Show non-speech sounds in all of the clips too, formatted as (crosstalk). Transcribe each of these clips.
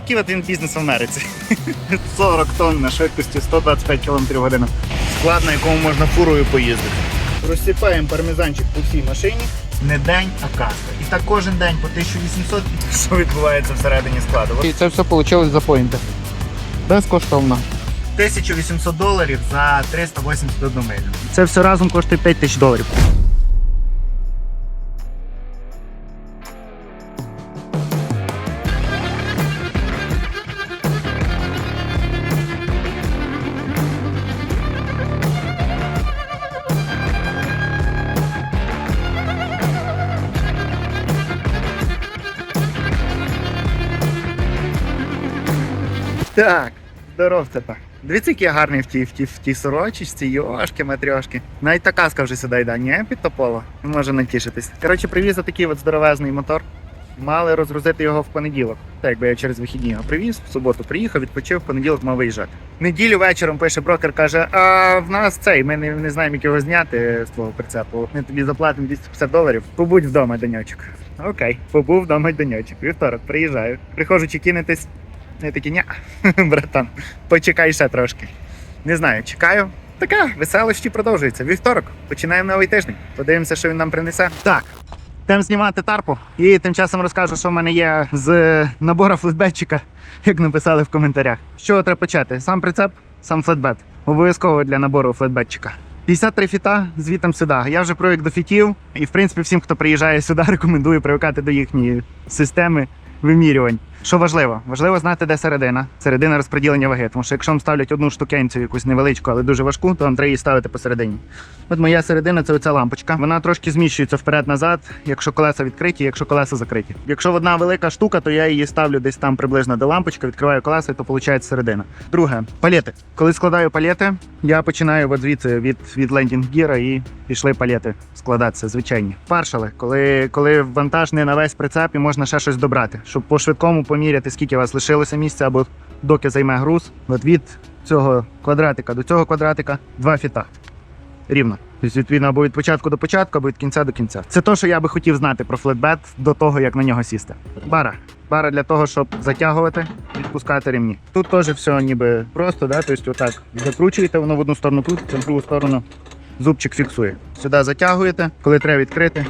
Такий от він бізнес в Америці. (laughs) 40 тонн на швидкості 125 км в годину. Склад, на якому можна фурою поїздити. Розсипаємо пармезанчик по всій машині. Не день, а каста. І так кожен день по 1800, (laughs) що відбувається всередині складу. І це все вийшло за поінти. Безкоштовно. 1800 доларів за 381 милю. Це все разом коштує 5000 доларів. Здоров тепер. Дивіться, який я гарний в тій, в тій, в тій сорочечці, йошки, матрьошки. Навіть та каска вже сюди йде, ні, під тополо. Може натішитись. Коротше, привіз такий от здоровезний мотор. Мали розгрузити його в понеділок. Так, якби я через вихідні його привіз, в суботу приїхав, відпочив, в понеділок мав виїжджати. Неділю вечором пише брокер, каже: а в нас цей, ми не, не знаємо, як його зняти з твого прицепу. Ми тобі заплатимо 250 доларів. Побудь вдома, деньочок. Окей, побув вдома деньочок. Вівторок, приїжджаю. Приходжу чекінитись. Я такий, ня, братан, почекай ще трошки. Не знаю, чекаю. Така веселощі продовжується. Вівторок. Починаємо новий тиждень. Подивимося, що він нам принесе. Так. Йдемо знімати тарпу. І тим часом розкажу, що в мене є з набору флетбетчика, як написали в коментарях. Чого треба почати? Сам прицеп, сам флетбет. Обов'язково для набору флетбетчика. 53 фіта звітом сюди. Я вже привик до фітів, і в принципі всім, хто приїжджає сюди, (laughs) рекомендую привикати до їхньої системи вимірювань. Що важливо? Важливо знати, де середина. Середина розподілення ваги. Тому що якщо вам ставлять одну штукенцю, якусь невеличку, але дуже важку, то вам треба її ставити посередині. От моя середина це оця лампочка. Вона трошки зміщується вперед-назад, якщо колеса відкриті, якщо колеса закриті. Якщо одна велика штука, то я її ставлю десь там приблизно до лампочки, відкриваю колеса, і то виходить середина. Друге, палети. Коли складаю палети, я починаю от звідси від, від лендінг гіра і пішли палети складатися, звичайні. Паршали, коли, коли вантаж не на весь прицеп і можна ще щось добрати, щоб по швидкому поміряти, скільки у вас лишилося місця або доки займе груз. От від цього квадратика до цього квадратика два фіта. Рівно. Тобто, відповідно, або від початку до початку, або від кінця до кінця. Це те, що я би хотів знати про флетбет до того, як на нього сісти. Бара. Бара для того, щоб затягувати, відпускати ремні. Тут теж все ніби просто, да? тобто отак закручуєте, воно в одну сторону крутиться, в другу сторону зубчик фіксує. Сюди затягуєте, коли треба відкрити,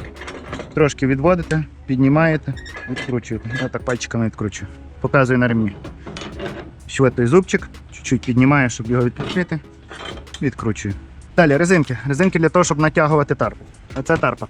трошки відводите, піднімаєте, відкручуєте. Я так пальчиками відкручую. Показую на ремні. Той зубчик, чуть-чуть піднімаю, щоб його відкрити. Відкручую. Далі резинки. Резинки для того, щоб натягувати тарпу. А це тарпа.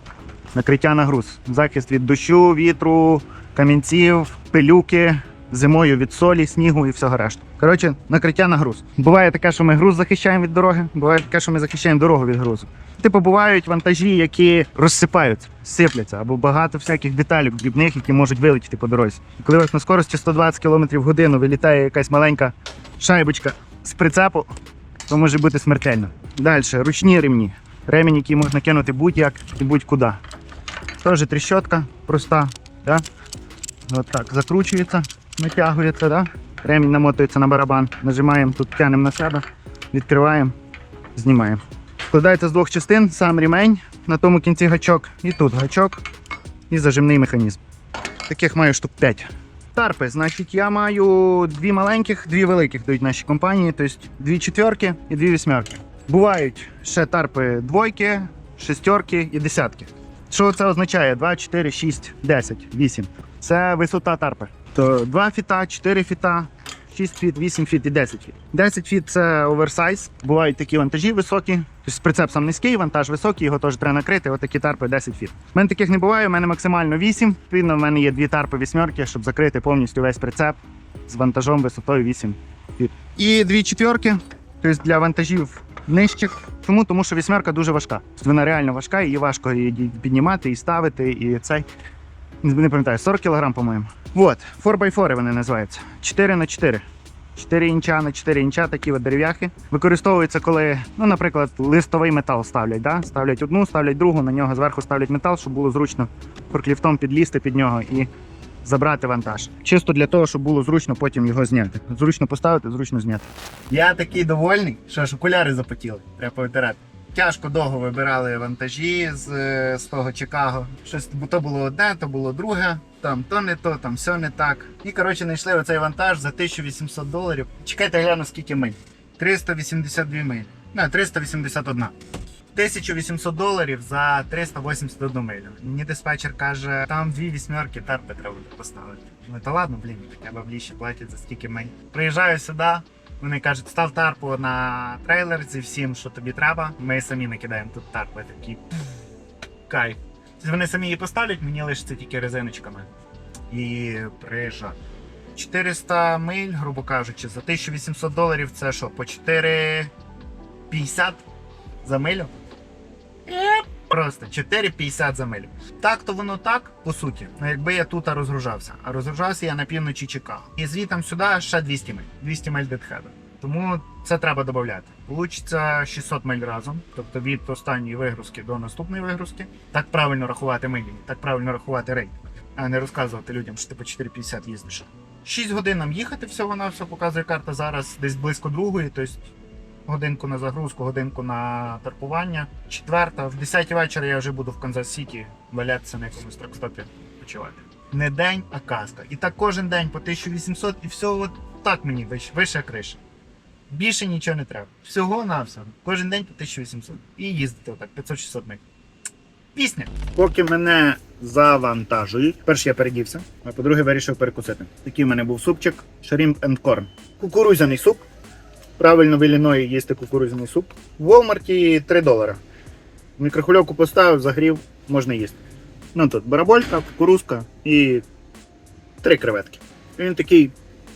Накриття на груз. Захист від дощу, вітру, камінців, пилюки, зимою від солі, снігу і всього решту. Коротше, накриття на груз. Буває таке, що ми груз захищаємо від дороги, буває таке, що ми захищаємо дорогу від грузу. Типу бувають вантажі, які розсипаються, сипляться, або багато всяких деталей дрібних, які можуть вилетіти по дорозі. Коли вас на скорості 120 км в годину вилітає якась маленька шайбочка з прицепу, то може бути смертельно. Далі, ручні ремні. Ремінь, який можна кинути будь-як і будь-куди. Теж тріщотка проста. Да? От так, закручується, натягується, да? ремінь намотується на барабан. Нажимаємо, тут тянемо на себе, відкриваємо, знімаємо. Складається з двох частин, сам ремень, на тому кінці гачок, і тут гачок, і зажимний механізм. Таких маю штук 5. Тарпи, значить, я маю дві маленьких, дві великих дають наші компанії, тобто дві четверки і дві вісьмерки. Бувають ще тарпи двойки, шестерки і десятки. Що це означає? 2, 4, 6, 10, 8. Це висота тарпи. То 2 фіта, 4 фіта, 6 фіт, 8 фіт і 10 фіт. 10 фіт це оверсайз. Бувають такі вантажі високі. Тобто прицеп сам низький, вантаж високий, його теж треба накрити. Отакі тарпи 10 фіт. У мене таких не буває, у мене максимально 8. Відповідно, в мене є дві тарпи вісьмерки, щоб закрити повністю весь прицеп з вантажом висотою 8 фіт. І дві четверки, тобто для вантажів нижчих. Чому? Тому що вісьмерка дуже важка. Тобто Вона реально важка, її важко її піднімати і ставити, і цей. Не пам'ятаю, 40 кг, по-моєму. Вот, 4x4 вони називаються. 4 на 4 4 інча на 4 інча, такі от дерев'яхи. Використовуються, коли, ну, наприклад, листовий метал ставлять. Да? Ставлять одну, ставлять другу, на нього зверху ставлять метал, щоб було зручно форкліфтом підлізти під нього і забрати вантаж. Чисто для того, щоб було зручно потім його зняти. Зручно поставити, зручно зняти. Я такий довольний, що аж окуляри запотіли. Треба повитирати. Тяжко довго вибирали вантажі з, з того Чикаго. Щось то було одне, то було друге. там то не то, там все не так. І коротше знайшли оцей вантаж за 1800 доларів. Чекайте, гляну, скільки миль. 382 миль. Не, 381. 1800 доларів за 381 милю. Мені диспетчер каже, там дві вісьмерки терпи треба поставити. Ну та ладно, блін, хоча б в платять за стільки миль. Приїжджаю сюди, вони кажуть, став тарпу на трейлер зі всім, що тобі треба. Ми самі накидаємо тут тарпи такі. Кайф. Тобто Вони самі її поставлять, мені лишиться тільки резиночками. І приїжджа. 400 миль, грубо кажучи, за 1800 доларів це що, по 4,50 за милю? Просто 4,50 за милю. Так то воно так, по суті. Ну якби я тут розгружався. А розгружався я на півночі Чикаго. І звітам сюди ще 200 миль. 200 миль дедхеда. Тому це треба додати. Получиться 600 миль разом, тобто від останньої вигрузки до наступної вигрузки. Так правильно рахувати милі, так правильно рахувати рейд, а не розказувати людям, що ти по 4,50 їздиш. 6 годин нам їхати всього на все показує карта зараз десь близько другої, тобто годинку на загрузку, годинку на тарпування. Четверта, в 10 вечора я вже буду в Канзас-Сіті валятися на якомусь тракстопі почувати. Не день, а казка. І так кожен день по 1800 і все от так мені вище криша. Більше нічого не треба. Всього на все. Кожен день по 1800. І їздити отак 500-600 миль. Пісня. Поки мене завантажують. Перше я передівся, а по-друге, вирішив перекусити. Такий в мене був супчик Shrimp and Corn. Кукурузяний суп. Правильно в Ілліної їсти кукурудзяний суп. В Walmart 3 долара. Мікрохвильовку поставив, загрів, можна їсти. Ну тут бараболька, кукурузка і три креветки. Він такий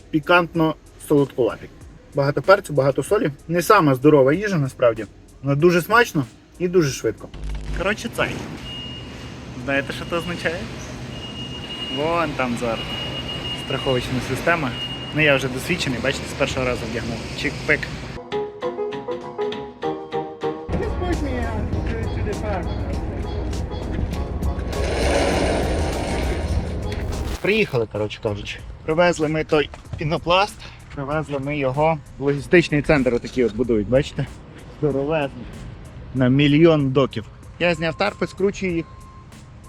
пікантно солодкуватий. Багато перцю, багато солі. Не сама здорова їжа насправді, але дуже смачно і дуже швидко. Коротше, цей. Знаєте, що це означає? Вон там зараз страховочна система. Ну я вже досвідчений, бачите, з першого разу вдягнув. Чик-пик. Приїхали, коротше кажучи. Привезли ми той пінопласт, привезли ми його в логістичний центр отакий от будують, бачите? Здоровезний. На мільйон доків. Я зняв тарпи, скручую їх.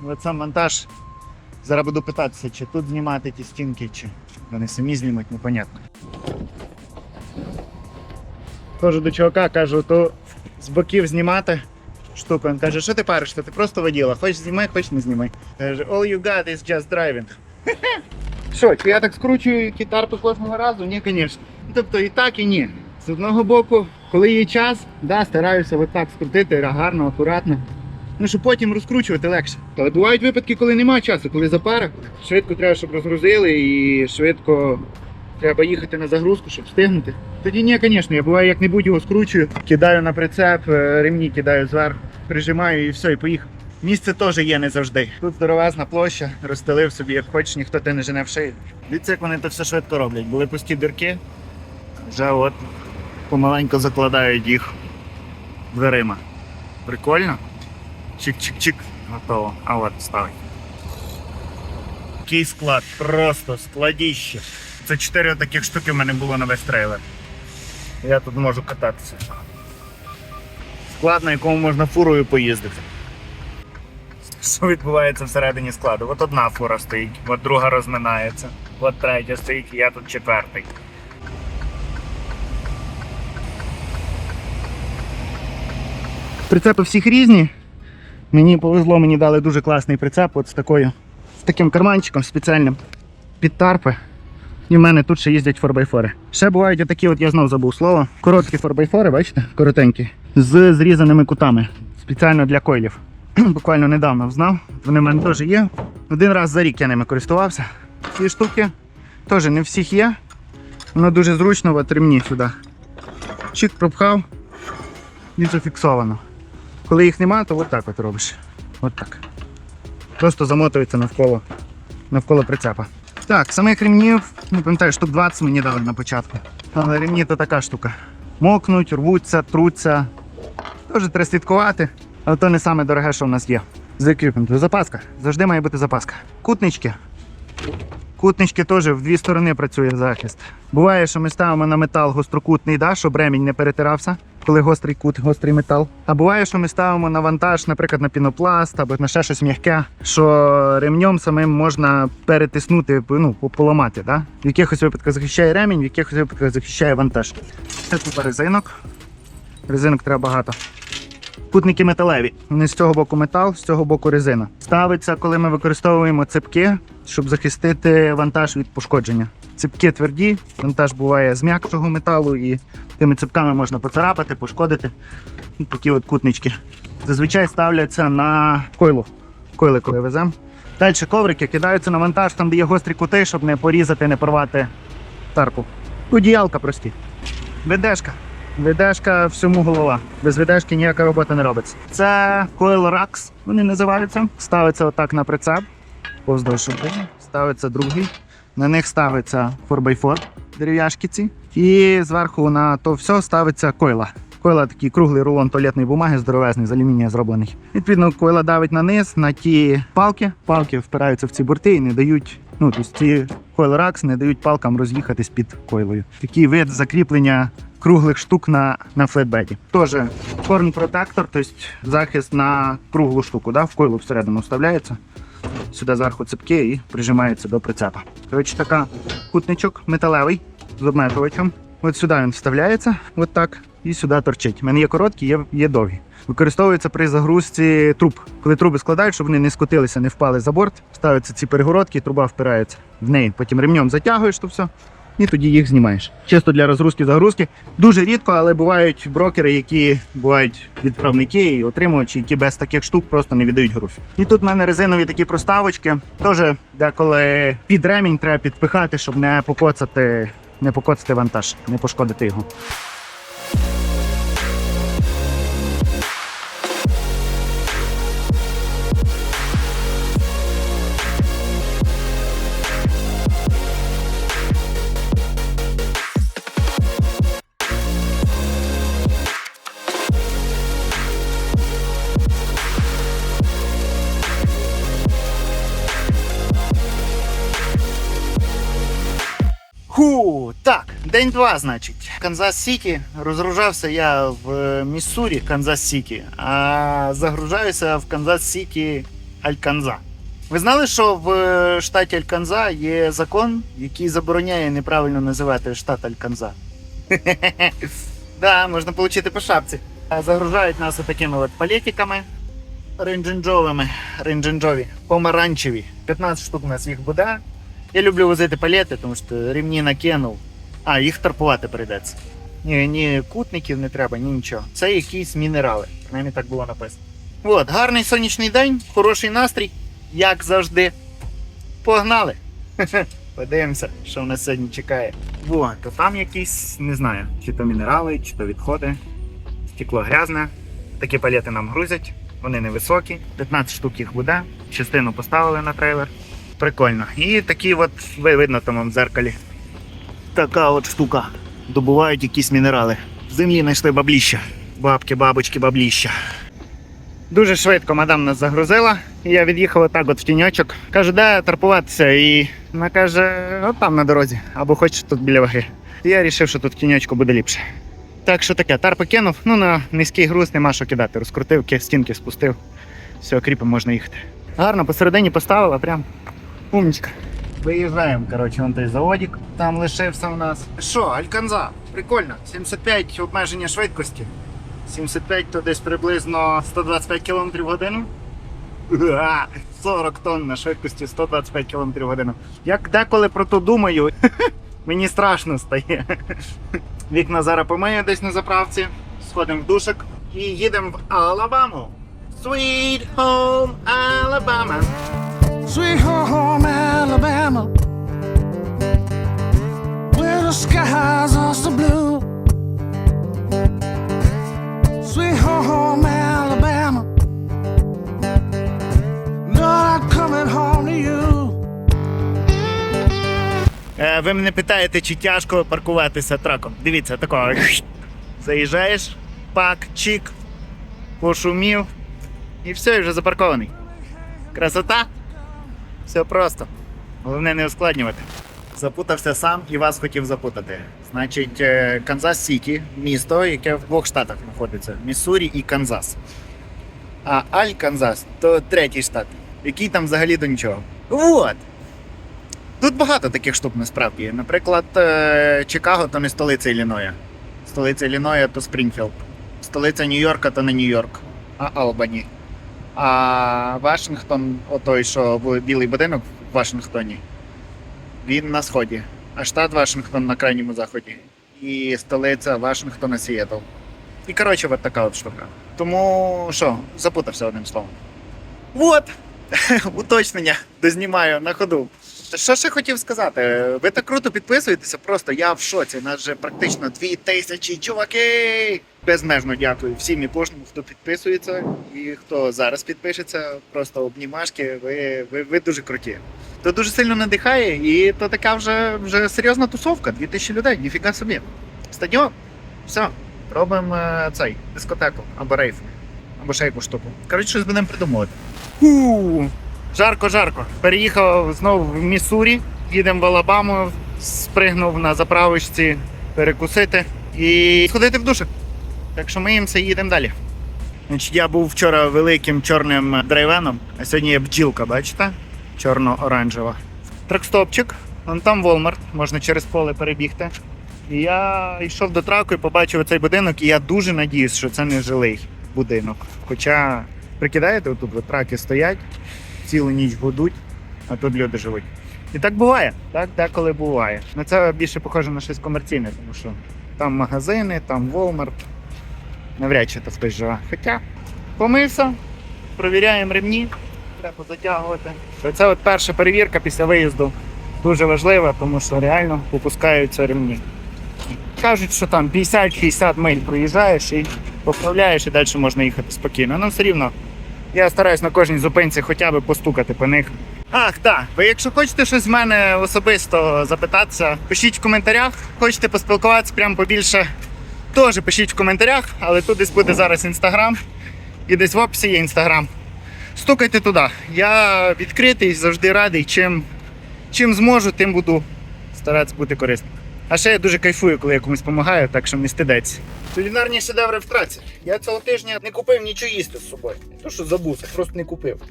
От сам монтаж. Зараз буду питатися, чи тут знімати ті стінки, чи вони самі знімуть, непонятно. Кажу до чувака, кажу, то з боків знімати штуку. Він каже, що ти париш, ти просто воділа. Хочеш знімай, хочеш не знімай. Каже, all you got is just driving. (laughs) Що, чи я так скручую кітарпи кожного разу? Ні, звісно. Тобто і так, і ні. З одного боку, коли є час, да, стараюся отак скрутити гарно, акуратно. Ну, щоб потім розкручувати легше. Але бувають випадки, коли немає часу, коли запара. Швидко треба, щоб розгрузили і швидко треба їхати на загрузку, щоб встигнути. Тоді ні, звісно, я буває як-небудь його скручую, кидаю на прицеп, е, ремні кидаю зверху, прижимаю і все, і поїхав. Місце теж є не завжди. Тут здоровезна площа, розстелив собі, як хочеш, ніхто те не жене в шию. Дивіться, як вони це все швидко роблять. Були пусті дірки, вже от помаленько закладають їх дверима. Прикольно. Чик-чик-чик, готово. А от ставить. Який склад, просто складіще. Це чотири таких штуки в мене було на весь трейлер. Я тут можу кататися. Склад, на якому можна фурою поїздити. Що відбувається всередині складу? От одна фура стоїть, от друга розминається, от третя стоїть, і я тут четвертий. Прицепи всіх різні. Мені повезло, мені дали дуже класний прицеп, от з такою, з таким карманчиком спеціальним під тарпи. І в мене тут ще їздять 4x4. Ще бувають отакі, от я знов забув слово. Короткі 4x4, бачите? Коротенькі. З зрізаними кутами. Спеціально для койлів. (clears throat) Буквально недавно взнав. Вони в мене теж є. Один раз за рік я ними користувався. Ці штуки теж не всіх є. Воно дуже зручно, от ремні сюди. Чик пропхав і зафіксовано. Коли їх нема, то от так от робиш. От так. Просто замотується навколо, навколо прицепа. Так, самих ремнів, не пам'ятаю, штук 20 мені дали на початку. Але ремні то така штука. Мокнуть, рвуться, труться. Теж треба слідкувати, але то не саме дороге, що в нас є. З еквіпменту. Запаска. Завжди має бути запаска. Кутнички. Кутнички теж в дві сторони працює захист. Буває, що ми ставимо на метал гострокутний, да, щоб ремінь не перетирався, коли гострий кут, гострий метал. А буває, що ми ставимо на вантаж, наприклад, на пінопласт або на ще щось м'яке, що ремнем самим можна перетиснути, ну, поламати. Да? В якихось випадках захищає ремінь, в якихось випадках захищає вантаж. Це тут резинок. Резинок треба багато. Кутники металеві. Вони з цього боку метал, з цього боку резина. Ставиться, коли ми використовуємо цепки, щоб захистити вантаж від пошкодження. Цепки тверді, вантаж буває з м'якшого металу, і тими цепками можна поцарапати, пошкодити. Ну, Такі от кутнички. Зазвичай ставляться на койло. Койли, коли веземо. Далі коврики кидаються на вантаж, там, де є гострі кути, щоб не порізати, не порвати тарпу. Одіялка прості. Ведешка. Ведешка всьому голова. Без ведешки ніяка робота не робиться. Це Coil Racks, вони називаються. Ставиться отак на прицеп. Повздовж шипи. Ставиться другий. На них ставиться 4x4 дерев'яшки ці. І зверху на то все ставиться койла. Койла такий круглий рулон туалетної бумаги, здоровезний, з алюмінія зроблений. Відповідно, койла давить на низ, на ті палки. Палки впираються в ці борти і не дають. Ну, тобто ці Coil не дають палкам роз'їхатись під койлою. Такий вид закріплення круглих штук на, на флетбеді. Теж корн протектор, тобто захист на круглу штуку, да? в койлу всередину вставляється. Сюди зверху цепки і прижимається до прицепа. Коротше, така кутничок металевий з обметувачем. От сюди він вставляється, от так, і сюди торчить. У мене є короткі, є, є довгі. Використовується при загрузці труб. Коли труби складають, щоб вони не скотилися, не впали за борт, ставляться ці перегородки, труба впирається в неї. Потім ремнем затягуєш то все, і тоді їх знімаєш. Чисто для розгрузки загрузки. Дуже рідко, але бувають брокери, які бувають відправники і отримувачі, які без таких штук просто не віддають гроші. І тут в мене резинові такі проставочки. Теж деколи під ремінь треба підпихати, щоб не покоцати, не покоцати вантаж, не пошкодити його. Так, день два, значить. Канзас Сіті. Розгружався я в е, Міссурі, Канзас Сіті, а загружаюся в Канзас Сіті Альканза. Ви знали, що в е, штаті Альканза є закон, який забороняє неправильно називати штат Альканза? (laughs) Да, можна отримати по шапці. Загружають нас такими от палетиками ринджинджовими, ринджинджові, помаранчеві. 15 штук у нас їх буде. Я люблю возити палети, тому що рівні накинув. А, їх тарпувати прийдеться. Ні, ні кутників не треба, ні нічого. Це якісь мінерали. Принаймні так було написано. От, гарний сонячний день, хороший настрій, як завжди. Погнали! (laughs) Подивимося, що в нас сьогодні чекає. Во, то там якісь, не знаю, чи то мінерали, чи то відходи. Стекло грязне. Такі палети нам грузять, вони невисокі. 15 штук їх буде. Частину поставили на трейлер. Прикольно. І такі от, ви видно там в дзеркалі. Така от штука. Добувають якісь мінерали. В землі знайшли бабліща. Бабки, бабочки, бабліща. Дуже швидко мадам нас загрузила. Я від'їхав отак от в тіньочок. Каже, де тарпуватися? І вона каже, от там на дорозі, або хочеш тут біля ваги. Я вирішив, що тут в тіньочку буде ліпше. Так що таке, тарпи кинув, ну на низький груз нема що кидати. Розкрутив, стінки спустив. Все, кріпом можна їхати. Гарно, посередині поставила, прям умничка. Виїжджаємо, коротше, вон той заводик там лишився у нас. Що, Альканза, прикольно. 75 обмеження швидкості. 75 то десь приблизно 125 км в годину. 40 тонн на швидкості 125 км в годину. Як деколи про то думаю, (laughs) мені страшно стає. (laughs) Вікна зараз помию десь на заправці, сходимо в душик і їдемо в Алабаму. Sweet home Alabama. Sweet home Alabama, where the skies are so blue. Sweet home Alabama, Lord, I'm coming home to you. Е, Ви мене питаєте, чи тяжко паркуватися траком. Дивіться, такого. Заїжджаєш, пак, чик, пошумів і все, вже запаркований. Красота. Все просто. Головне не ускладнювати. Запутався сам і вас хотів запутати. Значить, е, Канзас Сіті місто, яке в двох штатах знаходиться: Міссурі і Канзас. А Аль Канзас то третій штат, який там взагалі до нічого. Вот. Тут багато таких штук насправді. Наприклад, е, Чикаго то не столиця Ілліноя. Столиця Ілліноя то Спрінгфілд. Столиця Нью-Йорка то не Нью-Йорк, а Албані. А Вашингтон, отой, що білий будинок в Вашингтоні, він на сході. А штат Вашингтон на крайньому заході. І столиця Вашингтона Сієтл. І коротше, от така от штука. Тому що, запутався одним словом. Вот! (laughs) Уточнення дознімаю на ходу. Що ще хотів сказати? Ви так круто підписуєтеся, просто я в шоці. Нас вже практично дві тисячі чуваки. Безмежно дякую всім і кожному, хто підписується і хто зараз підпишеться. Просто обнімашки. Ви, ви, ви дуже круті. То дуже сильно надихає, і то така вже, вже серйозна тусовка. Дві тисячі людей, ніфіга собі. Стадіон. Все, робимо е, цей дискотеку або рейф, або ще якусь штуку. Коротше, щось будемо придумувати. Фу, жарко, жарко. Переїхав знову в Міссурі, їдемо в Алабаму, спригнув на заправочці перекусити і сходити в душик. Так що миємося і їдемо далі. Значить, я був вчора великим чорним драйвеном, а сьогодні є бджілка, бачите? Чорно-оранжева. Тракстопчик, вон там Walmart, можна через поле перебігти. І я йшов до траку і побачив оцей будинок, і я дуже надіюсь, що це не жилий будинок. Хоча, прикидаєте, тут траки стоять, цілу ніч гудуть, а тут люди живуть. І так буває, так деколи буває. Ну це більше похоже на щось комерційне, тому що там магазини, там Walmart. Навряд чи то хтось живе. Хоча помився, провіряємо ремні, треба затягувати. Це от перша перевірка після виїзду дуже важлива, тому що реально попускаються ремні. Кажуть, що там 50-60 миль проїжджаєш і поправляєш, і далі можна їхати спокійно. Ну все рівно. Я стараюсь на кожній зупинці хоча б постукати по них. Ах, так. Ви якщо хочете щось з мене особисто запитатися, пишіть в коментарях. Хочете поспілкуватися прямо побільше, теж пишіть в коментарях, але тут десь буде зараз інстаграм. І десь в описі є інстаграм. Стукайте туди. Я відкритий, завжди радий. Чим, чим зможу, тим буду старатися бути корисним. А ще я дуже кайфую, коли я комусь допомагаю, так що не стидеться. Кулінарні шедеври в. Я цього тижня не купив нічого їсти з собою. Не то, що забувся, просто не купив.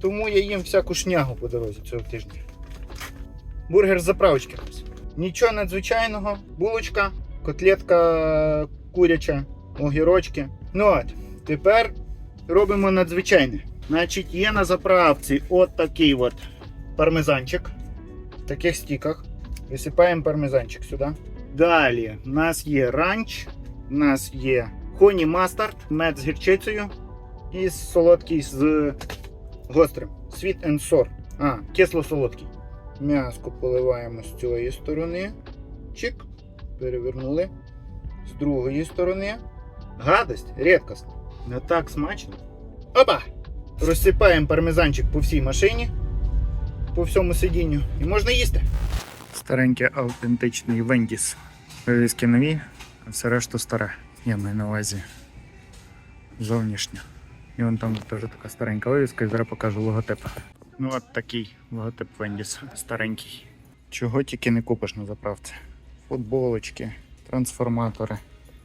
Тому я їм всяку шнягу по дорозі цього тижня. Бургер з заправочки. Нічого надзвичайного. Булочка, котлетка куряча, огірочки. Ну от, тепер робимо надзвичайне. Значить, є на заправці от такий от пармезанчик в таких стіках. Висипаємо пармезанчик сюди. Далі в нас є ранч, в нас є хоні мастард, мед з гірчицею і солодкий з гострим. Sweet and sour. А, кисло-солодкий. М'яско поливаємо з цієї сторони. Чик. Перевернули. З другої сторони. Гадость, рідкость. Не так смачно. Опа! Розсипаємо пармезанчик по всій машині, по всьому сидінню. І можна їсти. Старенький автентичний Вендіс. Вивіски нові, а все решту старе. Я маю на увазі зовнішнє. І вон там теж така старенька вивіска, і зараз покажу логотип. Ну от такий логотип Вендіс старенький. Чого тільки не купиш на заправці. Футболочки, трансформатори,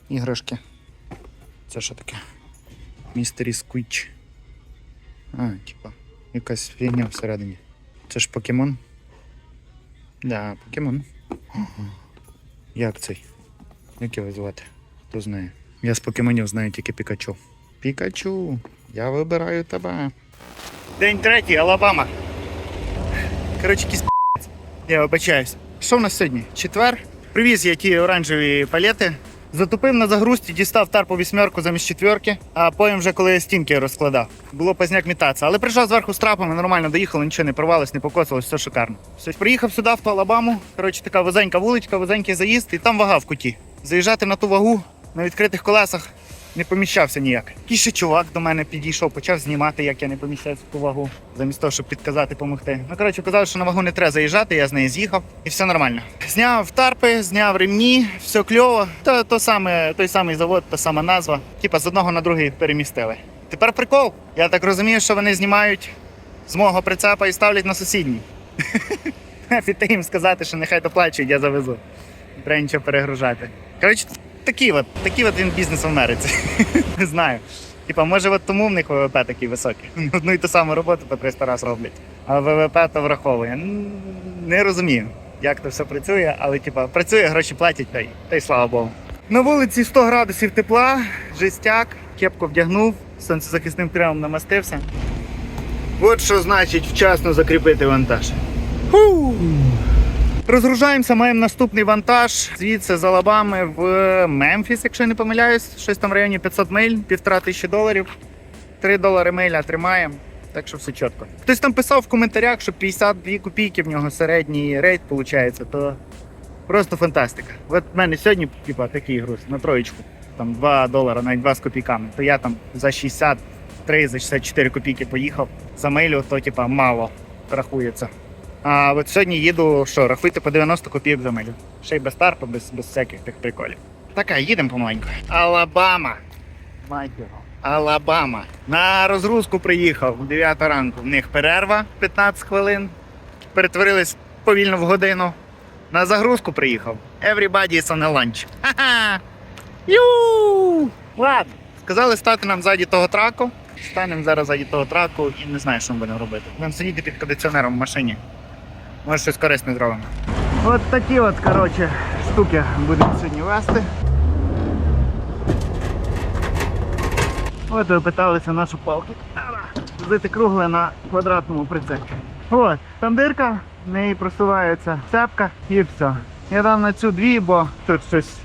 іграшки. Це що таке? Містері Сквіч. А, типа, якась фігня всередині. Це ж покемон? Да, покемон. Як цей? Як його звати? Хто знає? Я з покемонів знаю тільки Пікачу. Пікачу, я вибираю тебе. День третій, Алабама. Коротше, якийсь. Я вибачаюсь. Що в нас сьогодні? Четвер. Привіз я ті оранжеві палети. Затупив на загрузці, дістав тарпу вісьмерку замість четверки, а потім вже коли я стінки розкладав. Було пазняк мітатися. Але прийшов зверху з трапами, нормально доїхало, нічого не порвалось, не покоцалось, все шикарно. Все, приїхав сюди, в ту Алабаму. Коротше, така вузенька вуличка, вузенький заїзд, і там вага в куті. Заїжджати на ту вагу на відкритих колесах не поміщався ніяк. Ще чувак до мене підійшов, почав знімати, як я не поміщаюся в ту вагу, замість того, щоб підказати, допомогти. Ну, коротше, казав, що на вагу не треба заїжджати, я з неї з'їхав і все нормально. Зняв тарпи, зняв ремні, все кльово. То, то саме, той самий завод, та сама назва. Типа з одного на другий перемістили. Тепер прикол. Я так розумію, що вони знімають з мого прицепа і ставлять на сусідній. (laughs) Піти їм сказати, що нехай доплачують, я завезу. Треба нічого перегружати. Коротше, такий от, такий от він бізнес в Америці. (laughs) Не знаю. Типа, може, от тому в них ВВП такий високий. (laughs) Одну і ту саму роботу по 300 разів роблять. А ВВП то враховує. Не розумію, як це все працює, але типа працює, гроші платять, та й, та й слава Богу. На вулиці 100 градусів тепла, жестяк, кепку вдягнув, сонцезахисним кремом намастився. От що значить вчасно закріпити вантаж. Фу. Розгружаємося, маємо наступний вантаж. Звідси з Алабами в Мемфіс, якщо я не помиляюсь, щось там в районі 500 миль, півтора тисячі доларів. 3 долари миля тримаємо. Так що все чітко. Хтось там писав в коментарях, що 52 копійки в нього середній рейд виходить, то просто фантастика. От в мене сьогодні типа, такий груз на троєчку. Там 2 долара, навіть 2 з копійками. То я там за 63, за 64 копійки поїхав. За милю, то типа мало рахується. А от сьогодні їду, що, рахуйте по 90 копійок за милю. Ще й без тарпу, без, без всяких тих приколів. Така, їдемо помаленьку. Алабама. Мать. Алабама. На розгрузку приїхав 9 ранку. В них перерва 15 хвилин. Перетворились повільно в годину. На загрузку приїхав. Everybody is on a lunch. Ха-ха! Ю! Ладно. Сказали стати нам ззаді того траку. Станемо зараз ззаді того траку і не знаю, що ми будемо робити. Будемо сидіти під кондиціонером в машині. Може щось корисне зробимо. От такі от, коротше, штуки будемо сьогодні вести. От ви нашу палку. Зити кругле на квадратному прицепі. От, там дирка, в неї просувається цепка і все. Я дам на цю дві, бо тут щось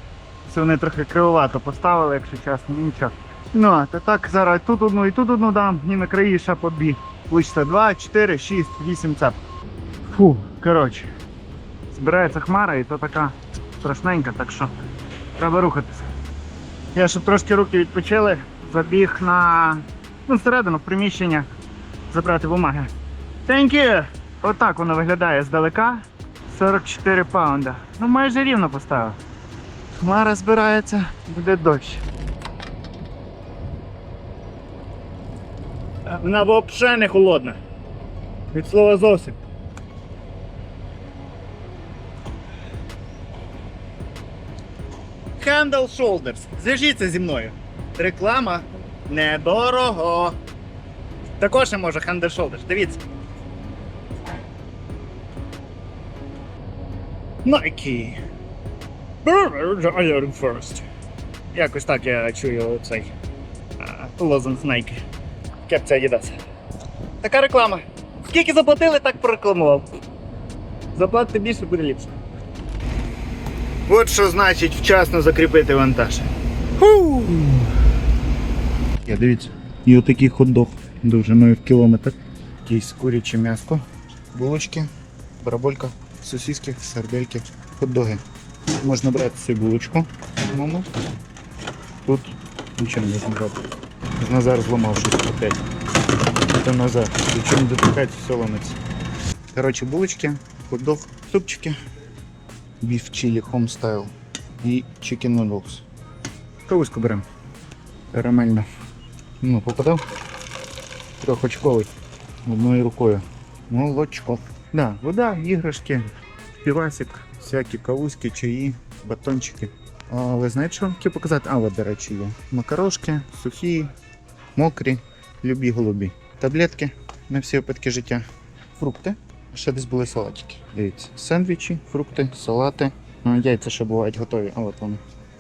це вони трохи кривовато поставили, якщо чесно, нічого. Ну, то так зараз тут одну і тут одну дам, і на краї ще по дві. Вийшло 2, 4, 6, 8 цеп. Фу, коротше. Збирається хмара і то така страшненька, так що треба рухатися. Я щоб трошки руки відпочили, забіг на ну, всередину в приміщення забрати бумаги. Thank you! Отак воно виглядає здалека. 44 паунда. Ну майже рівно поставив. Хмара збирається, буде дощ. Вона взагалі не холодна. Від слова зовсім. Handle Shoulders. Зв'яжіться зі мною. Реклама недорого. Також я можу Handle Shoulders. Дивіться. Nike. Iron first. Якось так я чую цей лозунг Nike. Кепця Adidas. Така реклама. Скільки заплатили, так прорекламував. Заплатити більше буде ліпше. От що значить вчасно закріпити вантаж. Я дивіться. І отакий хот-дог довжиною в кілометр. Якийсь куряче м'ясо, булочки, бараболька, сосиски, сардельки, хот-доги. Можна брати цю булочку. Мама. Тут нічого не можна брати. Назар зламав щось опять. Це Назар. Не дотикається, все ламиться. Коротше, булочки, хот-дог, супчики, біф чилі home style і chicken noodles. Кавуську беремо. Карамельно. Ну, попадав? Трьохочковий. Одною рукою. Молочко. Да, вода, іграшки, півасик, всякі кавуськи, чаї, батончики. Але знаєте, що вам хотів показати? А, от, до речі, є. Макарошки, сухі, мокрі, любі голубі. Таблетки на всі випадки життя. Фрукти. Ще десь були салатики. Дивіться, сендвічі, фрукти, салати. Яйця ще бувають готові, а от вони.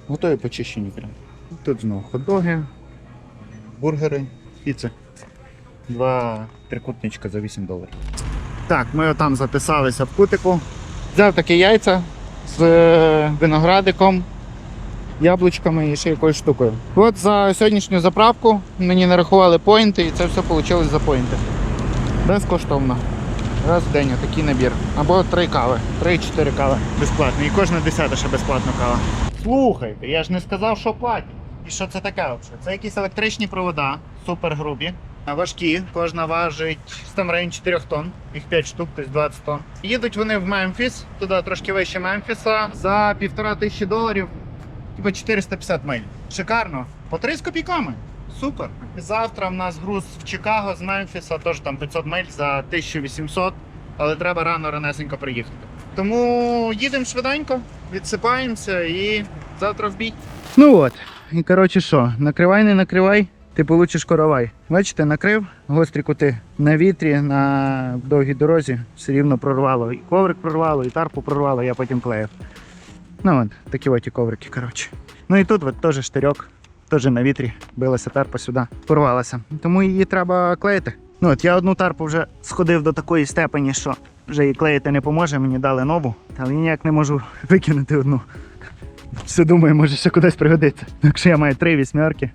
Готові почищені прям. Тут знову хот-доги, бургери, піци. Два трикутничка за 8 доларів. Так, ми отам записалися в кутику. Взяв такі яйця з е, виноградиком, яблучками і ще якоюсь штукою. От за сьогоднішню заправку мені нарахували поінти і це все вийшло за поінти. Безкоштовно. Раз в день такий набір. Або три кави. Три-чотири кави безплатно. І кожна десята ще безплатно кава. Слухайте, я ж не сказав, що платять. І що це таке взагалі? Це якісь електричні провода, супер грубі. Важкі, кожна важить там в районі 4 тонн, їх 5 штук, тобто 20 тонн. Їдуть вони в Мемфіс, туди трошки вище Мемфіса, за півтора тисячі доларів, типу 450 миль. Шикарно. По 3 з копійками. Супер. Завтра в нас груз в Чикаго з Мемфіса, теж там 500 миль за 1800. але треба рано ранесенько приїхати. Тому їдемо швиденько, відсипаємося і завтра в бій. Ну от, і коротше що, накривай, не накривай, ти получиш коровай. Бачите, накрив гострі кути на вітрі, на довгій дорозі, все рівно прорвало. І коврик прорвало, і тарпу прорвало, я потім клеїв. Ну от, такі от і коврики, коротше. Ну і тут от теж штирьок, теж на вітрі, билася тарпа сюди, порвалася. Тому її треба клеїти. Ну от я одну тарпу вже сходив до такої степені, що вже її клеїти не поможе, мені дали нову, але я ніяк не можу (laughs) викинути одну. Все думаю, може ще кудись пригодиться. Якщо я маю три вісьмерки,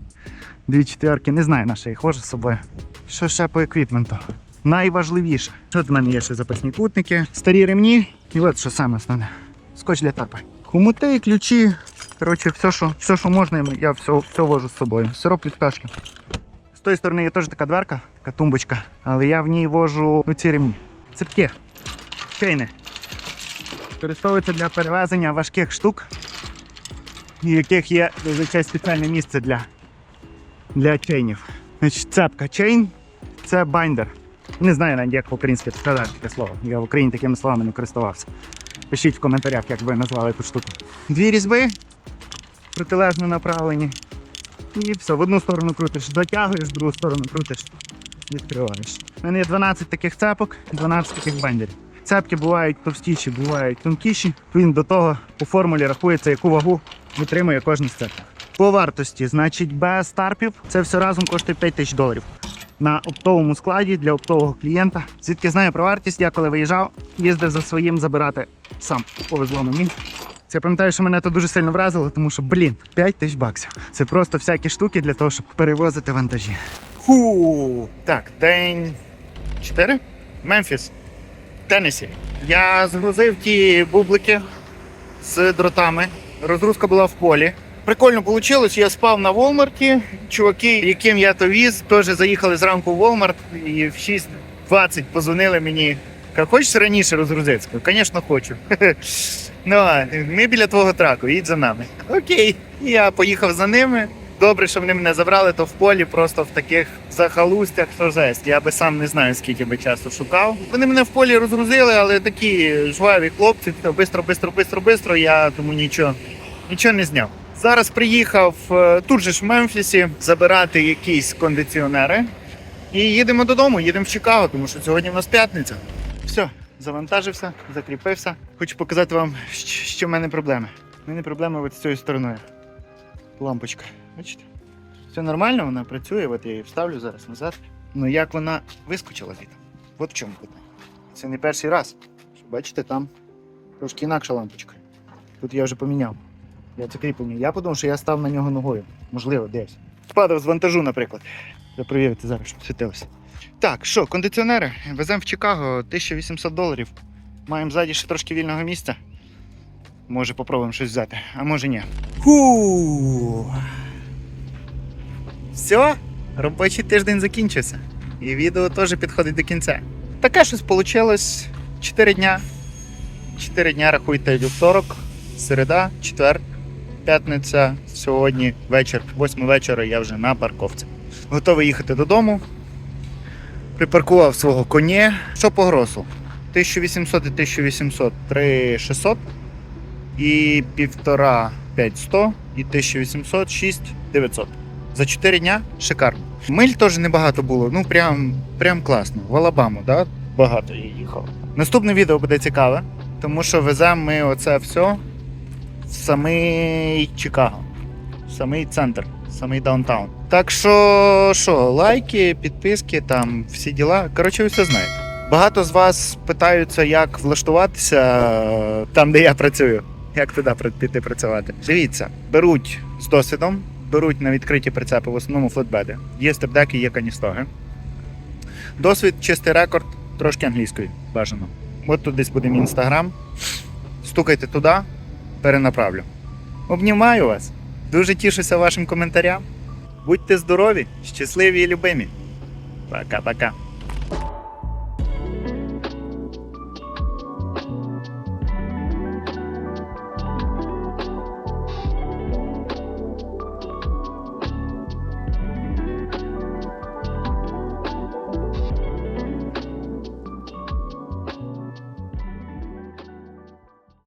дві четверки, не знаю на що їх хожу з собою. Що ще по еквіпменту? Найважливіше. Тут в мене є ще запасні кутники, старі ремні, і от що саме основне. Скотч для тарпи. Хомути, ключі. Коротше, все, що, все, що можна, я все, все вожу з собою. Сироп від пташки. З тої сторони є теж така дверка, така тумбочка, але я в ній вожу оці ремні. Цепки, чейни. Використовуються для перевезення важких штук, в яких є зазвичай спеціальне місце для, для чейнів. Значить, цепка чейн це байндер. Не знаю навіть, як по-українськи сказати таке слово. Я в Україні такими словами не користувався. Пишіть в коментарях, як ви назвали цю штуку. Дві різьби протилежно направлені. І все, в одну сторону крутиш, затягуєш, в другу сторону крутиш, відкриваєш. У мене є 12 таких цепок, 12 таких бендерів. Цепки бувають товстіші, бувають тонкіші. Він до того по формулі рахується, яку вагу витримує кожен з цепок. По вартості, значить, без тарпів це все разом коштує 5 тисяч доларів. На оптовому складі для оптового клієнта. Звідки знаю про вартість, я коли виїжджав, їздив за своїм забирати сам. Повезло мені. Я пам'ятаю, що мене це дуже сильно вразило, тому що, блін, 5 тисяч баксів. Це просто всякі штуки для того, щоб перевозити вантажі. Ху. Так, день 4. Мемфіс. Теннесі. Я згрузив ті бублики з дротами. Розгрузка була в полі. Прикольно вийшло, я спав на Волмарті. Чуваки, яким я то віз, теж заїхали зранку в Волмарт і в 6.20 позвонили мені. Хочеш раніше розгрузитися? Звісно, хочу. (laughs) Ну, ми біля твого траку, їдь за нами. Окей. Я поїхав за ними. Добре, що вони мене забрали, то в полі просто в таких захалустях, що жесть. Я би сам не знаю, скільки би часу шукав. Вони мене в полі розгрузили, але такі жваві хлопці, то бистро, бистро, бистро, бистро, я тому нічого, нічого не зняв. Зараз приїхав е, тут же ж в Мемфісі забирати якісь кондиціонери. І їдемо додому, їдемо в Чикаго, тому що сьогодні в нас п'ятниця. Все, завантажився, закріпився. Хочу показати вам, що в мене проблеми. У мене проблеми от з цією стороною. Лампочка. Бачите? Все нормально, вона працює, от я її вставлю зараз назад. Ну як вона вискочила звідти? От в чому питання. Це не перший раз. Бачите, там трошки інакша лампочка. Тут я вже поміняв. Я це кріплення. Я подумав, що я став на нього ногою. Можливо, десь. Впадав з вантажу, наприклад. Треба перевірити зараз, щоб світилося. Так, що, кондиціонери? Веземо в Чикаго 1800 доларів. Маємо ззаді ще трошки вільного місця. Може, попробуємо щось взяти, а може ні. Ху. Все, робочий тиждень закінчився. І відео теж підходить до кінця. Таке щось вийшло 4 дня. 4 дня рахуйте вівторок, середа, четвер, п'ятниця, сьогодні вечір, 8 вечора я вже на парковці. Готовий їхати додому. Припаркував свого коня. Що по? 1800 і 1800 3600 і півтора 5100 і 1800 6900. За 4 дня шикарно. Миль теж небагато було, ну прям, прям класно. В Алабаму, да? багато я їхав. Наступне відео буде цікаве, тому що веземо ми оце все в самий Чикаго, в самий центр, в самий даунтаун. Так що, що, лайки, підписки, там всі діла. Коротше, ви все знаєте. Багато з вас питаються, як влаштуватися е, там, де я працюю. Як туди піти працювати? Дивіться, беруть з досвідом, беруть на відкриті прицепи, в основному флетбеди. Є степдеки, є каністоги. Досвід, чистий рекорд, трошки англійської бажано. От тут десь буде мій інстаграм. Стукайте туди, перенаправлю. Обнімаю вас. Дуже тішуся вашим коментарям. Будьте здорові, щасливі і любимі. Пока-пока.